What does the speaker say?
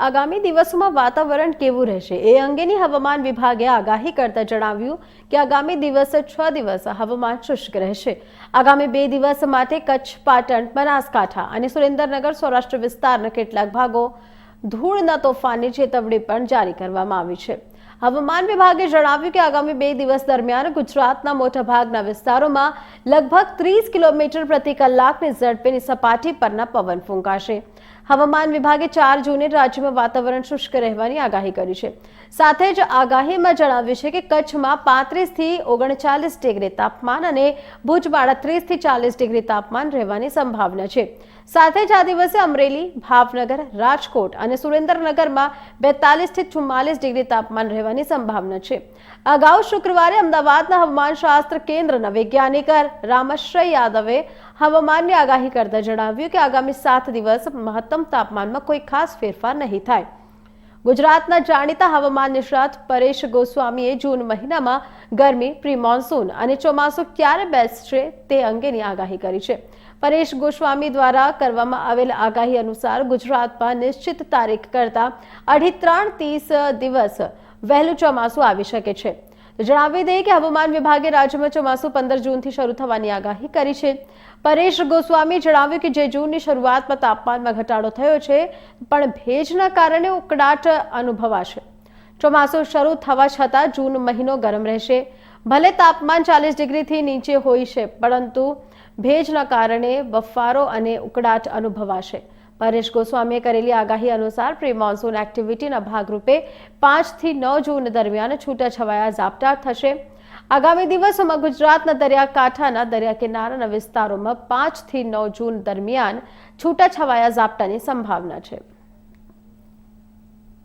આગામી દિવસોમાં વાતાવરણ કેવું રહેશે? એ અંગેની હવામાન વિભાગે આગાહી કરતા જણાવ્યું કે આગામી દિવસ છ દિવસ હવામાન શુષ્ક રહેશે. આગામી બે દિવસ માટે કચ્છ, પાટણ, બનાસકાંઠા અને સુરેન્દ્રનગર સૌરાષ્ટ્ર વિસ્તારના કેટલાક ભાગો ધૂળના તોફાનની ચેતવણી પણ જારી કરવામાં આવી છે. હવામાન વિભાગે જણાવ્યું કે આગામી બે દિવસ દરમિયાન ગુજરાતના મોટાભાગના વિસ્તારોમાં લગભગ ત્રીસ કિલોમીટર પ્રતિ કલાકની ઝડપેની સપાટી પરના પવન ફૂંકાશે. હવામાન વિભાગે ચાર જૂને રાજ્યમાં વાતાવરણ શુષ્ક રહેવાની આગાહી કરી છે. સાથે જ આગાહીમાં જણાવ્યું છે કે કચ્છમાં પાંત્રીસથી ઓગણચાલીસ ડિગ્રી તાપમાન અને ભુજ ત્રીસથી ચાલીસ ડિગ્રી તાપમાન રહેવાની સંભાવના છે. સાથે જ આ દિવસે અમરેલી, ભાવનગર, રાજકોટ અને સુરેન્દ્રનગરમાં બેતાલીસથી ચુમ્માલીસ ડિગ્રી તાપમાન રહેવાની સંભાવના છે. અગાઉ શુક્રવારે અમદાવાદના હવામાનશાસ્ત્ર કેન્દ્રના વૈજ્ઞાનિક રામાશ્રય યાદવે હવામાનની આગાહી કરતા જણાવ્યું કે આગામી સાત દિવસ મહત્તમ તાપમાનમાં કોઈ ખાસ ફેરફાર નહીં થાય. ગુજરાતના જાણીતા હવામાન નિષ્ણાત પરેશ ગોસ્વામીએ જૂન મહિનામાં ગરમી, પ્રી મોન્સૂન અને ચોમાસું ક્યારે બેસશે તે અંગેની આગાહી કરી છે. પરેશ ગોસ્વામી દ્વારા કરવામાં આવેલ આગાહી અનુસાર ગુજરાતમાં નિશ્ચિત તારીખ કરતા અઢી ત્રણ ત્રીસ દિવસ વહેલું ચોમાસું આવી શકે છે. જણાવી દઈએ કે હવામાન વિભાગે રાજ્યમાં ચોમાસું પંદર જૂનથી શરૂ થવાની આગાહી કરી છે. પરેશ ગોસ્વામી જણાવ્યું કે જે જૂનની શરૂઆતમાં તાપમાનમાં ઘટાડો થયો છે, પણ ભેજના કારણે ઉકળાટ અનુભવાશે. ચોમાસું શરૂ થવા છતાં જૂન મહિનો ગરમ રહેશે. ભલે તાપમાન ચાલીસ ડિગ્રીથી નીચે હોય છે, પરંતુ ભેજના કારણે બફારો અને ઉકળાટ અનુભવાશે. પરેશ ગોસ્વામીએ કરેલી આગાહી અનુસાર પ્રી મોન્સૂન એક્ટિવિટીના ભાગરૂપે પાંચથી નવ જૂન દરમિયાન છૂટાછવાયા ઝાપટા થશે. આગામી દિવસોમાં ગુજરાતના દરિયાકાંઠાના દરિયા કિનારાના વિસ્તારોમાં પાંચથી નવ જૂન દરમિયાન છૂટાછવાયા ઝાપટાની સંભાવના છે.